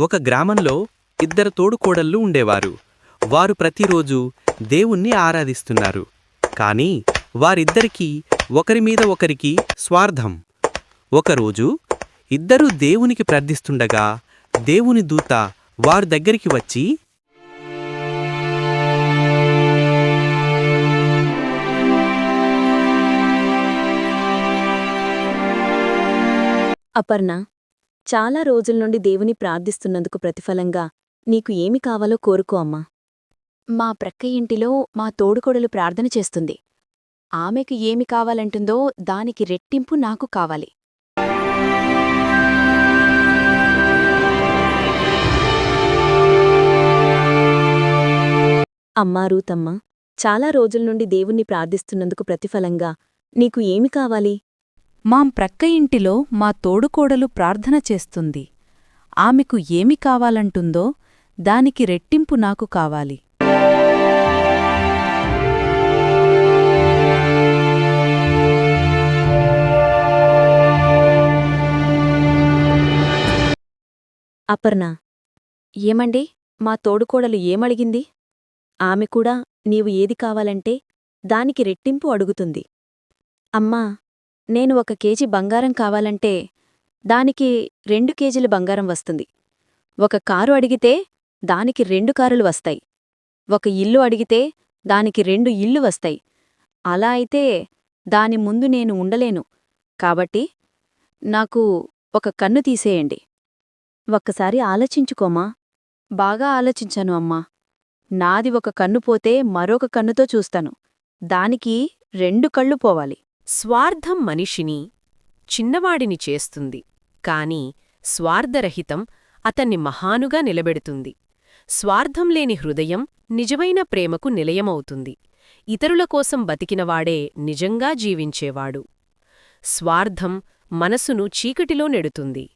ఒక గ్రామంలో ఇద్దరు తోడుకోడళ్ళు ఉండేవారు. వారు ప్రతిరోజు దేవుణ్ణి ఆరాధిస్తున్నారు. కానీ వారిద్దరికీ ఒకరి మీద ఒకరికి స్వార్థం. ఒకరోజు ఇద్దరూ దేవునికి ప్రార్థిస్తుండగా దేవుని దూత వారి దగ్గరికి వచ్చి అపర్ణ చాలా రోజుల నుండి దేవుని ప్రార్థిస్తున్నందుకు ప్రతిఫలంగా నీకు ఏమి కావాలో కోరుకో అమ్మా. మా ప్రక్క ఇంటిలో మా తోడుకొడలు ప్రార్థన చేస్తుంది. ఆమెకు ఏమి కావాలంటుందో దానికి రెట్టింపు నాకు కావాలి. అమ్మా రూతమ్మ చాలా రోజుల నుండి దేవుణ్ణి ప్రార్థిస్తున్నందుకు ప్రతిఫలంగా నీకు ఏమి కావాలి? మాం ప్రక్క ఇంటిలో మా తోడుకోడలు ప్రార్థన చేస్తుంది. ఆమెకు ఏమి కావాలంటుందో దానికి రెట్టింపు నాకు కావాలి. అపర్ణ ఏమండి? మా తోడుకోడలు ఏమడిగింది? ఆమె కూడా నీవు ఏది కావాలంటే దానికి రెట్టింపు అడుగుతుంది. అమ్మా నేను ఒక కేజీ బంగారం కావాలంటే దానికి రెండు కేజీల బంగారం వస్తుంది. ఒక కారు అడిగితే దానికి రెండు కారులు వస్తాయి. ఒక ఇల్లు అడిగితే దానికి రెండు ఇల్లు వస్తాయి. అలా అయితే దాని ముందు నేను ఉండలేను. కాబట్టి నాకు ఒక కన్ను తీసేయండి. ఒక్కసారి ఆలోచించుకోమా? బాగా ఆలోచించాను అమ్మా. నాది ఒక కన్ను పోతే మరొక కన్నుతో చూస్తాను. దానికి రెండు కళ్ళు పోవాలి. స్వార్థం మనిషిని చిన్నవాడిని చేస్తుంది. కాని స్వార్థరహితం అతన్ని మహానుగా నిలబెడుతుంది. స్వార్థం లేని హృదయం నిజమైన ప్రేమకు నిలయమవుతుంది. ఇతరుల కోసం బతికినవాడే నిజంగా జీవించేవాడు. స్వార్థం మనసును చీకటిలో నెడుతుంది.